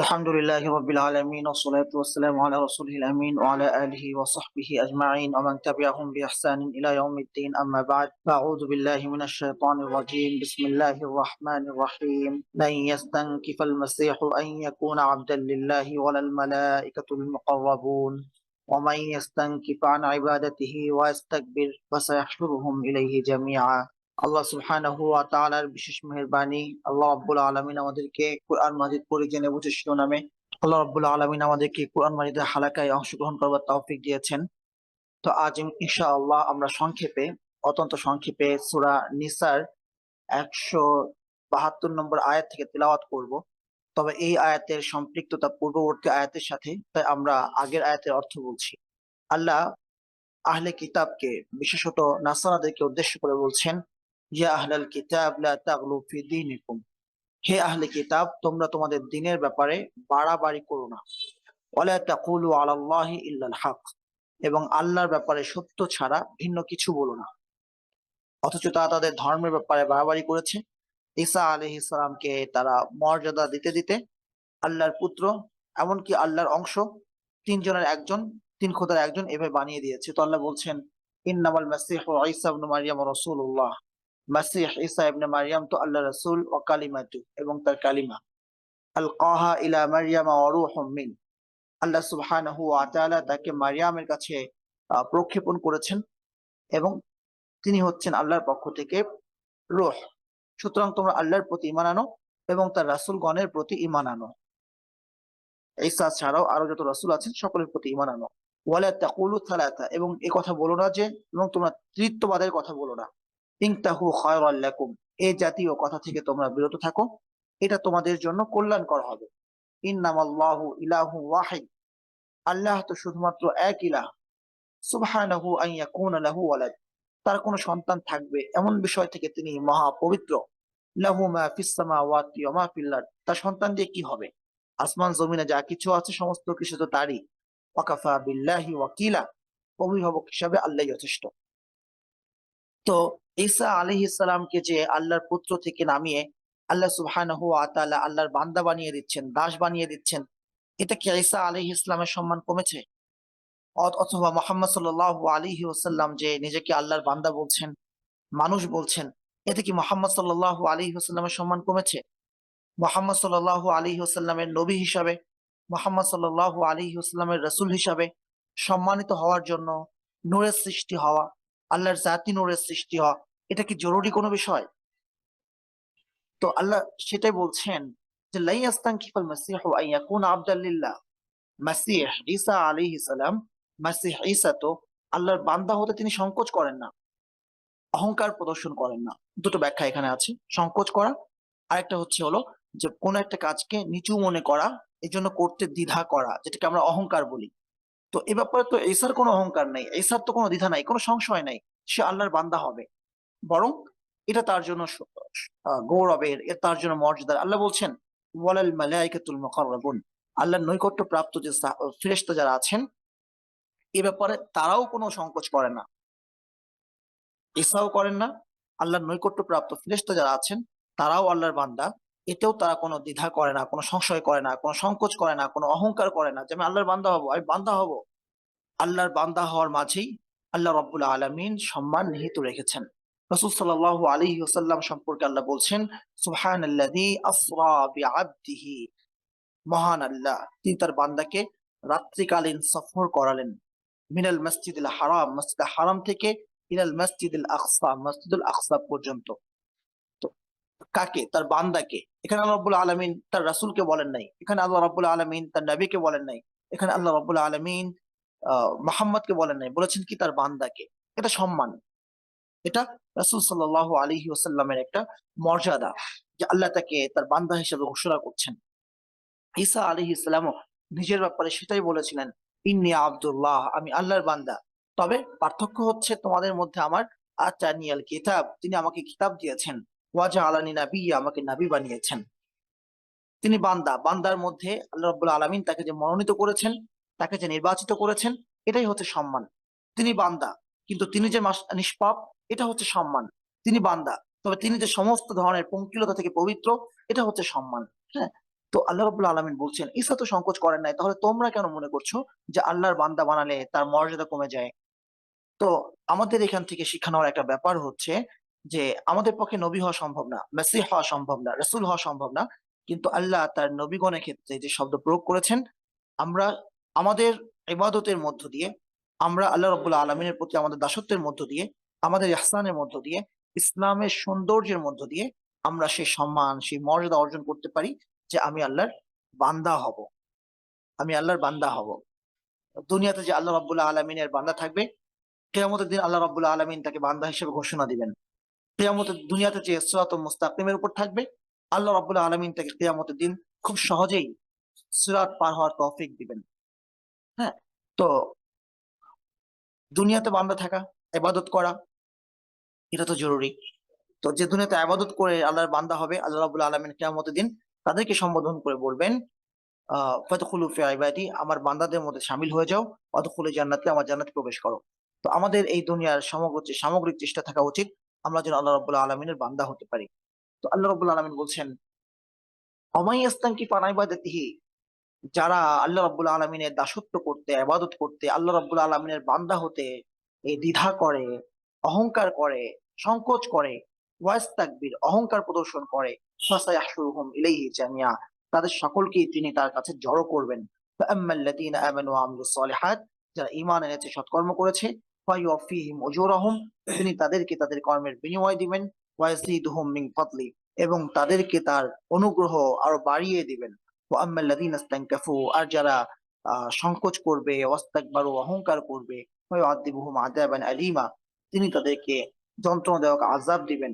الحمد لله رب العالمين والصلاة والسلام على رسوله الأمين وعلى آله وصحبه أجمعين ومن تبعهم بإحسان إلى يوم الدين أما بعد فأعوذ بالله من الشيطان الرجيم بسم الله الرحمن الرحيم لن يستنكف المسيح أن يكون عبدا لله ولا الملائكة المقربون ومن يستنكف عن عبادته ويستكبر فسيحشرهم إليه جميعا আল্লাহ সুবহানাহু ওয়া তাআলার বিশেষ মেহেরবানি। আল্লাহ রাব্বুল আলামিন আমাদেরকে কোরআন মাজিদ পড়ে জেনে বুঝে শিরোনামে আল্লাহ রাব্বুল আলামিন আমাদেরকে কোরআন মাজিদের হালাকায় অংশগ্রহণ করবার তৌফিক দিয়েছেন। তো আজ ইনশাআল্লাহ আমরা সংক্ষেপে, অত্যন্ত সংক্ষেপে সূরা নিসার একশো বাহাত্তর নম্বর আয়াত থেকে তেলাওয়াত করব। তবে এই আয়াতের সম্পৃক্ততা পূর্ববর্তী আয়াতের সাথে, তাই আমরা আগের আয়াতের অর্থ বলছি। আল্লাহ আহলে কিতাবকে, বিশেষত নাসারাদেরকে উদ্দেশ্য করে বলছেন ইয়া আহলাল কিতাব লা তাগলু ফি দীনিকুম। হে আহলে কিতাব, তোমরা তোমাদের দিনের ব্যাপারে বাড়াবাড়ি করো না। ওয়ালা তাকুলু আলাল্লাহি ইল্লাল হক। এবং আল্লাহর ব্যাপারে সত্য ছাড়া ভিন্ন কিছু বলো না। অথচ তারা তাদের ধর্মের ব্যাপারে বাড়াবাড়ি করেছে। ঈসা আলাইহিস ইসলামকে তারা মর্যাদা দিতে দিতে আল্লাহর পুত্র, এমনকি আল্লাহর অংশ, তিনজনের একজন, তিন খোদার একজন এভাবে বানিয়ে দিয়েছে। তো আল্লাহ বলছেন, ইন্নামাল মাসিহ ঈসা ইবনে মারইয়াম রাসূলুল্লাহ। মাসিহ ঈসা ইবনে মারইয়াম তো আল্লাহ রাসূল ও কালিমাতু এবং তার কালিমা। আল কাহা ইলা মারইয়াম ওয়া রূহুম মিন। আল্লাহ সুবহানাহু ওয়া তাআলা তাকে মারইয়ামের কাছে প্রক্ষেপণ করেছেন এবং তিনি হচ্ছেন আল্লাহর পক্ষ থেকে রূহ। সুতরাং তোমরা আল্লাহর প্রতি ঈমান আনো এবং তার রাসূলগণের প্রতি ঈমান আনো। ঈসা ছাড়াও আরও যত রাসূল আছেন সকলের প্রতি ঈমান আনো। ওয়ালা তাকুলু সালাতা এবং এ কথা বলো না যে, এবং তোমরা তৃত্ববাদের কথা বলো না। ইনতাহু খায়রাল লাকুম এই জাতীয় কথা থেকে তোমরা বিরত থাকো, এটা তোমাদের জন্য কল্যাণকর হবে। ইন্নামাল্লাহু ইলাহু ওয়াহিদ, আল্লাহ তো শুধুমাত্র এক ইলাহ। সুবহানাহু আন ইয়াকুনা লাহু ওয়ালাদ, তার কোনো সন্তান থাকবে এমন বিষয় থেকে তিনি মহা পবিত্র লাহু মা ফিস সামাওয়াতি ওয়া মা ফিল তার সন্তান দিয়ে কি হবে? আসমান, জমিনে যা কিছু আছে, সমস্ত কিছু তো তারই। ওয়াকাফা বিল্লাহি ওয়াকিলা, অভিভাবক হিসাবে আল্লাহ যথেষ্ট। তো ঈসা আলাইহিস সালামকে যে আল্লাহর পুত্র থেকে নামিয়ে আল্লাহ সুবহানাহু তাআলা আল্লাহর বান্দা বানিয়ে দিচ্ছেন, দাস বানিয়ে দিচ্ছেন, এটা কি ঈসা আলাইহিস ইসলামের সম্মান কমেছে? অথবা মোহাম্মদ সাল্লাল্লাহু আলাইহি ওয়াসাল্লাম যে নিজেকে আল্লাহর বান্দা বলছেন, মানুষ বলছেন, এতে কি মোহাম্মদ সাল্লাল্লাহু আলাইহি ওয়াসাল্লামের সম্মান কমেছে? মোহাম্মদ সাল্লাল্লাহু আলী ওয়াসাল্লামের নবী হিসাবে, মোহাম্মদ সাল্লাল্লাহু আলাইহি ওয়াসাল্লামের রাসূল হিসাবে সম্মানিত হওয়ার জন্য নূরের সৃষ্টি হওয়া, আল্লাহর জাতি নূরের সৃষ্টি হওয়া এটা কি জরুরি কোনো বিষয়? তো আল্লাহ সেটাই বলছেন যে, লাই আস্তানকিফাল মাসিহু আন ইয়াকুনা আবদাল লিল্লাহ। মাসিহ ঈসা আলাইহিস সালাম, মাসিহ ঈসা তো আল্লাহর বান্দা হতে তিনি সংকোচ করেন না, অহংকার প্রদর্শন করেন না। দুটো ব্যাখ্যা এখানে আছে, সংকোচ করা। আরেকটা হচ্ছে হলো যে, কোন একটা কাজকে নিচু মনে করা এই জন্য করতে দ্বিধা করা, যেটাকে আমরা অহংকার বলি। তো এ ব্যাপারে তো ঈসার কোনো অহংকার নেই, ঈসার তো কোনো দ্বিধা নাই, কোনো সংশয় নাই, সে আল্লাহর বান্দা হবে। বরং এটা তার জন্য গৌরবের তার জন্য মর্যাদার। আল্লাহ বলছেন, ওয়ালাল মালাইকাতুল মুকাররাবুন। আল্লাহর নৈকট্য প্রাপ্ত যে ফেরেশতা যারা আছেন, এ ব্যাপারে তারাও কোনো সংকোচ করে না। ঈসাও করেন না। আল্লাহর নৈকট্য প্রাপ্ত ফেরেশতা যারা আছেন, তারাও আল্লাহর বান্দা। এতেও তারা কোনো দ্বিধা করে না, কোনো সংশয় করে না, কোনো সংকোচ করে না, কোনো অহংকার করে না যে, আমি আল্লাহর বান্দা হব, আমি বান্দা হব। আল্লাহর বান্দা হওয়ার মাঝেই আল্লাহ রব্বুল আলমিন সম্মান নিহিত রেখেছেন। রাসূল সাল্লাল্লাহু আলাইহি ওয়াসাল্লাম সম্পর্কে আল্লাহ বলছেন আসরা বিআবদিহি। মহান আল্লাহ, তিনি তার বান্দাকে রাত্রিকালীন সফর করালেন। মিনাল মসজিদুল হারাম মসজিদ হারাম থেকে ইলাল মসজিদুল আকসা মসজিদুল আকসা পর্যন্ত। তো কাকে? তার বান্দাকে। এখানে আল্লাহ রাব্বুল আলামিন তার রাসূলকে বলেন নাই। এখানে আল্লাহ রাব্বুল আলামিন তার নবীকে বলেন নাই। এখানে আল্লাহ রাব্বুল আলামিন, আহ, মোহাম্মদকে বলেন নাই। বলেছেন কি? তার বান্দাকে। এটা সম্মান। এটা রাসূল সাল্লাল্লাহু আলাইহি ওয়াসাল্লামের একটা মর্যাদা যে আল্লাহ তাকে তার বান্দা হিসেবে ঘোষণা করছেন। ঈসা আলাইহিস সালামও নিজের ব্যাপারে সেটাই বলেছিলেন, ইন্নি আব্দুল্লাহ, আমি আল্লাহর বান্দা। তবে পার্থক্য হচ্ছে তোমাদের মধ্যে আমার আচানিয়াল কিতাব, তিনি আমাকে কিতাব দিয়েছেন। ওয়াজা আলানি নাবি আমাকে নাবি বানিয়েছেন। তিনি বান্দা, বান্দার মধ্যে আল্লাহ রাব্বুল আলামিন তাকে যে মনোনীত করেছেন, তাকে যে নির্বাচিত করেছেন, এটাই হচ্ছে সম্মান। তিনি বান্দা, কিন্তু তিনি যে নিষ্পাপ এটা হচ্ছে সম্মান। তিনি বান্দা। তবে তিনি যে সমস্ত ধরনের পঙ্কিলতা থেকে পবিত্র, এটা হচ্ছে সম্মান। হ্যাঁ? তো আল্লাহ রাব্বুল আলামিন বলছেন, ঈসা তো সংকোচ করেন নাই, তাহলে তোমরা কেন মনে করছ যে আল্লাহর বান্দা বানালে তার মর্যাদা কমে যায়? তো আমাদের এখান থেকে শিক্ষা নেওয়ার একটা ব্যাপার হচ্ছে যে আমাদের পক্ষে নবী হওয়া সম্ভব না মেসি হওয়া সম্ভব না, রসুল হওয়া সম্ভব না। কিন্তু আল্লাহ তার নবীগণের ক্ষেত্রে যে শব্দ প্রয়োগ করেছেন, আমরা আমাদের ইবাদতের মধ্য দিয়ে, আমরা আল্লাহ রব্বুল আলমিনের প্রতি আমাদের দাসত্বের মধ্য দিয়ে আমাদের ইহসানের মধ্য দিয়ে, ইসলামের সৌন্দর্যের মধ্য দিয়ে আমরা সেই সম্মান, সেই মর্যাদা অর্জন করতে পারি যে আমি আল্লাহর বান্দা হব। আমি আল্লাহর বান্দা হব। দুনিয়াতে যে আল্লাহ রব্বুল্লাহ আলমিনের বান্দা থাকবে, কেয়ামতের দিন আল্লাহ রব্বুল্লাহ আলমিন তাকে বান্দা হিসেবে ঘোষণা দিবেন। কেয়ামতের দুনিয়াতে যে সিরাত মুস্তাকিমের উপর থাকবে, আল্লাহ রব্বুল্লাহ আলমিন তাকে কেয়ামতের দিন খুব সহজেই সিরাত পার হওয়ার তৌফিক দিবেন। হ্যাঁ তো দুনিয়াতে বান্দা থাকা এবাদত করা এটা তো জরুরি। তো যে দুনিয়াতে আবাদত করে আল্লাহর বান্দা হবে, আল্লাহ রাবুল আলমিন কেয়ামতের দিন তাদেরকে সম্বোধন করে বলবেন আমার বান্দাদের মধ্যে শামিল হয়ে যাও অদখুলু জান্নাতে আমার জান্নাতে প্রবেশ করো। তো আমাদের এই দুনিয়ার সমগ্র সামগ্রিক চেষ্টা থাকা উচিত, আমরা যেন আল্লাহ রাবুল আলমিনের বান্দা হতে পারি। তো আল্লাহ রাবুল আলমিন বলছেন অমাই ইস্তান কি পানাইবাদিহি যারা আল্লাহ রাব্বুল আলমিনের দাসত্ব করতে, আবাদত করতে, আল্লাহ রাব্বুল আলমিনের বান্দা হতে এই দ্বিধা করে অহংকার করে, সংকোচ করে ওয়াইস তাকবির, অহংকার প্রদর্শন করে। তাদের সকলকেই তিনি তার কাছে জড়ো করবেন। যারা ঈমান এনেছে, সৎকর্ম করেছে তিনি তাদেরকে তাদের কর্মের বিনিময় দিবেন। এবং তাদেরকে তার অনুগ্রহ আরও বাড়িয়ে দিবেন। আর যারা সংকোচ করবে ওয়াস্তাকবারু অহংকার করবে আযাবান আলীমা। তিনি তাদেরকে যন্ত্রণা দেওয়া আযাব দিবেন।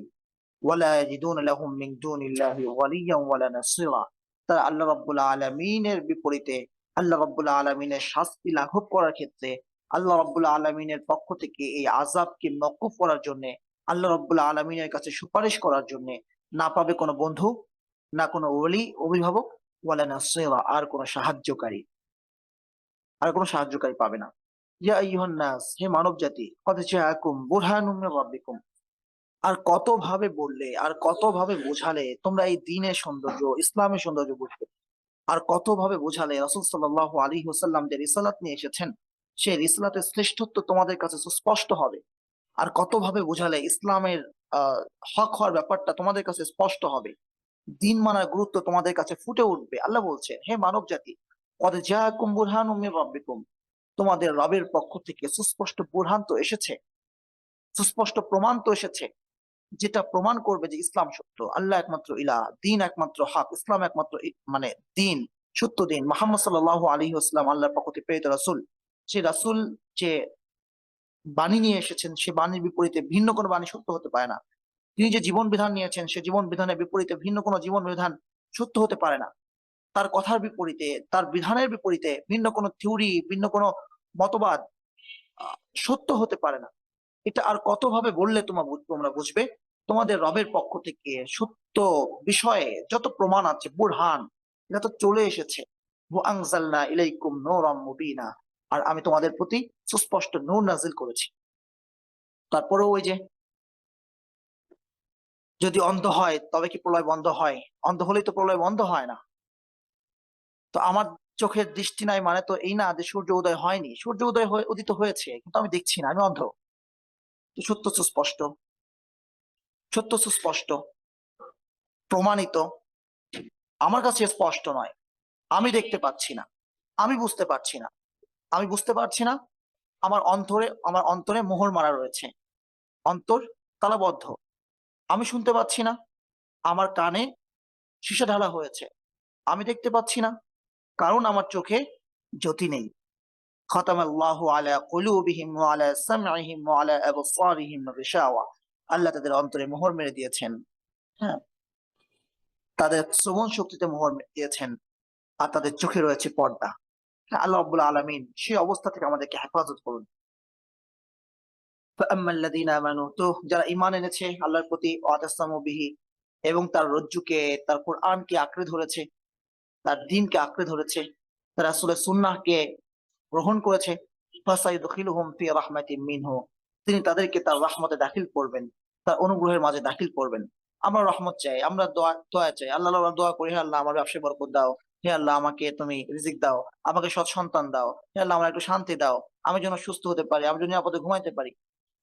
তারা আল্লাহ আলামিনের বিপরীতে আল্লাহ আলামিনের শাস্তি লাঘব করার ক্ষেত্রে আল্লাহ আলামিনের পক্ষ থেকে এই আযাবকে মওকুফ করার জন্য, আল্লাহ রাব্বুল আলামিনের কাছে সুপারিশ করার জন্য না পাবে কোনো বন্ধু, না কোনো ওলি, অভিভাবক, ওয়ালা নাসীরা, আর কোনো সাহায্যকারী। আর কোনো সাহায্যকারী পাবে না। হে মানব জাতি কত আর কত বোঝালে তোমরা এই দিনের সৌন্দর্য, ইসলামের সৌন্দর্য বুঝবে। আর কত বোঝালে আলাইহি ওয়াসাল্লাম যে রিসালাত নিয়ে এসেছেন রিসালাতের শ্রেষ্ঠত্ব তোমাদের কাছে সুস্পষ্ট হবে। আর কত ভাবে বোঝালে ইসলামের হক হওয়ার ব্যাপারটা তোমাদের কাছে স্পষ্ট হবে। দিন মানার গুরুত্ব তোমাদের কাছে ফুটে উঠবে। আল্লাহ বলছেন, হে মানব জাতি, কদ জাআকুম বুরহানুম মির রাব্বিকুম। তোমাদের রবের পক্ষ থেকে সুস্পষ্ট বুরহান তো এসেছে। সুস্পষ্ট প্রমাণ তো এসেছে। যেটা প্রমাণ করবে যে ইসলাম সত্য। আল্লাহ একমাত্র ইলা দিন একমাত্র হক, ইসলাম একমাত্র মানে দিন, সত্য দিন। মোহাম্মদ সাল্লাহ আলী আসলাম আল্লাহর পক্ষ থেকে প্রেরিত রাসূল। সেই রাসূল যে বাণী নিয়ে এসেছেন, সে বাণীর বিপরীতে ভিন্ন কোনো বাণী সত্য হতে পারে না। তিনি যে জীবন বিধান নিয়েছেন, সে জীবন বিধানের বিপরীতে ভিন্ন কোনো জীবন বিধান সত্য হতে পারে না। তার কথার বিপরীতে, তার বিধানের বিপরীতে ভিন্ন কোনো থিওরি, ভিন্ন কোনো মতবাদ সত্য হতে পারে না। এটা আর কত ভাবে বললে তোমার তোমরা বুঝবে? তোমাদের রবের পক্ষ থেকে সত্য বিষয়ে যত প্রমাণ আছে, বুরহান, এটা তো চলে এসেছে। আর আমি তোমাদের প্রতি সুস্পষ্ট নূর নাজিল করেছি। তারপরেও ওই যে, যদি অন্ধ হয়, তবে কি প্রলয় বন্ধ হয়? অন্ধ হলেই তো প্রলয় বন্ধ হয় না। তো আমার চোখের দৃষ্টি নাই মানে তো এই না যে সূর্য উদয় হয়নি। সূর্য উদয় হয়ে উদিত হয়েছে, কিন্তু আমি দেখছি না, আমি অন্ধ। সত্য সুস্পষ্ট সত্য সুস্পষ্ট প্রমাণিত। আমার কাছে স্পষ্ট নয়। আমি দেখতে পাচ্ছি না। আমি বুঝতে পারছি না। আমি বুঝতে পারছি না, আমার অন্তরে আমার অন্তরে মোহর মারা রয়েছে। অন্তর তালাবদ্ধ। আমি শুনতে পাচ্ছি না। আমার কানে সীসা ঢালা হয়েছে। আমি দেখতে পাচ্ছি না। কারণ আমার চোখে জ্যোতি নেই। খতাম আল্লাহ তাদের অন্তরে মোহর মেরে দিয়েছেন। হ্যাঁ। তাদের শ্রবণ শক্তিতে মোহর দিয়েছেন। আর তাদের চোখে রয়েছে পর্দা। হ্যাঁ, আল্লাহ আব্বুল আলমিন সেই অবস্থা থেকে আমাদেরকে হেফাজত করুন। তো যারা ইমান এনেছে, আল্লাহর প্রতি এবং তার রজ্জুকে, তার কোরআনকে আঁকড়ে ধরেছে তার দিনকে আঁকড়ে ধরেছে। তার রাসূলের সুন্নাহকে গ্রহণ করেছে। তিনি তাদেরকে তার রহমতে দাখিল করবেন, তার অনুগ্রহের মাঝে দাখিল করবেন। আমরা রহমত চাই, আমরা দোয়া দোয়া চাই। আল্লাহ আল্লাহ দোয়া করি, হে আল্লাহ, আমার ব্যবসায় বরকত দাও। হে আল্লাহ, আমাকে তুমি রিজিক দাও, আমাকে সৎ সন্তান দাও। হে আল্লাহ আমার একটু শান্তি দাও। আমি যেন সুস্থ হতে পারি, আমি যেন নিরাপদে ঘুমাইতে পারি।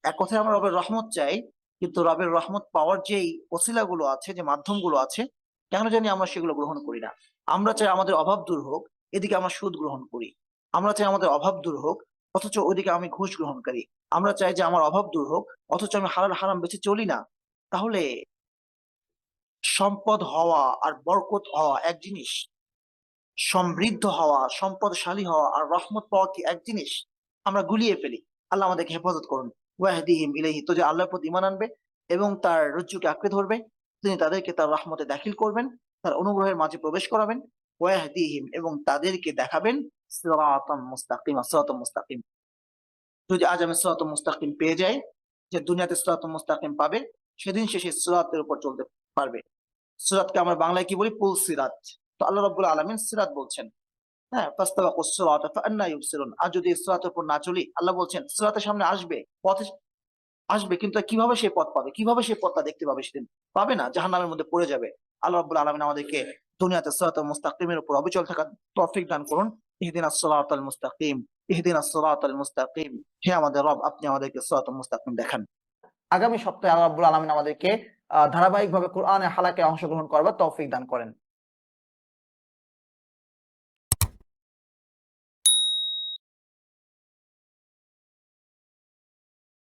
এক কথায় আমরা রবের রহমত চাই, কিন্তু রবের রহমত পাওয়ার যেই ওসিলাগুলো আছে, যে মাধ্যমগুলো আছে কেন জানি আমরা সেগুলো গ্রহণ করি না। আমরা চাই আমাদের অভাব দূর হোক, এদিকে আমরা সুদ গ্রহণ করি। আমরা চাই আমাদের অভাব দূর হোক, অথচ ওইদিকে আমি ঘুষ গ্রহণ করি আমরা চাই যে আমার অভাব দূর হোক, অথচ আমি হালাল হারাম বেঁচে চলি না। তাহলে সম্পদ হওয়া আর বরকত হওয়া এক জিনিস। সমৃদ্ধ হওয়া, সম্পদশালী হওয়া আর রহমত পাওয়া কি এক জিনিস? আমরা গুলিয়ে ফেলি। আল্লাহ আমাদেরকে হেফাজত করুন। ওয়াহদিহিম ইলাইহি তো যে আল্লাহর প্রতি ঈমান আনবে এবং তার রজ্জুকে আঁকড়ে ধরবে। তিনি তাদেরকে তার রহমতে দাখিল করবেন, তার অনুগ্রহের মাঝে প্রবেশ করাবেন। ওয়াহদিহিম এবং তাদেরকে দেখাবেন সিরাতাম মুস্তাকিম সিরাতাম মুস্তাকিম। যদি আজ আমি সিরাতাম মুস্তাকিম পেয়ে যাই, যে দুনিয়াতে সিরাতাম মুস্তাকিম পাবে, সেদিন সে সেই সিরাতের উপর চলতে পারবে। সিরাতকে আমরা বাংলায় কি বলি? পুল সিরাত। তো আল্লাহ রাব্বুল আলামিন সিরাত বলছেন। হ্যাঁ ফাস্তাবাকুস সিরাতা, ফাআন্না ইউবসিরুন। আর যদি সিরাতের উপর না চলি, আল্লাহ বলছেন, সিরাতের সামনে আসবে, পথে আসবে, কিন্তু কীভাবে সেই পথ পাবে? কীভাবে সেই পথটা দেখতে পাবে সেদিন? পাবে না, জাহান্নামের মধ্যে পড়ে যাবে। আল্লাহ রাব্বুল আলামিন আমাদেরকে দুনিয়াতে সিরাতাল মুস্তাকিমের উপর অবিচল থাকার তৌফিক দান করুন। ইহদিনাস সিরাতাল মুস্তাকিম ইহদিনাস সিরাতাল মুস্তাকিম। হে আমাদের রব, আপনি আমাদেরকে সিরাতাল মুস্তাকিম দেখান। আগামী সপ্তাহে আল্লাহ রাব্বুল আলামিন আমাদেরকে ধারাবাহিকভাবে কোরআনের হালাকে অংশগ্রহণ করবার তৌফিক দান করেন।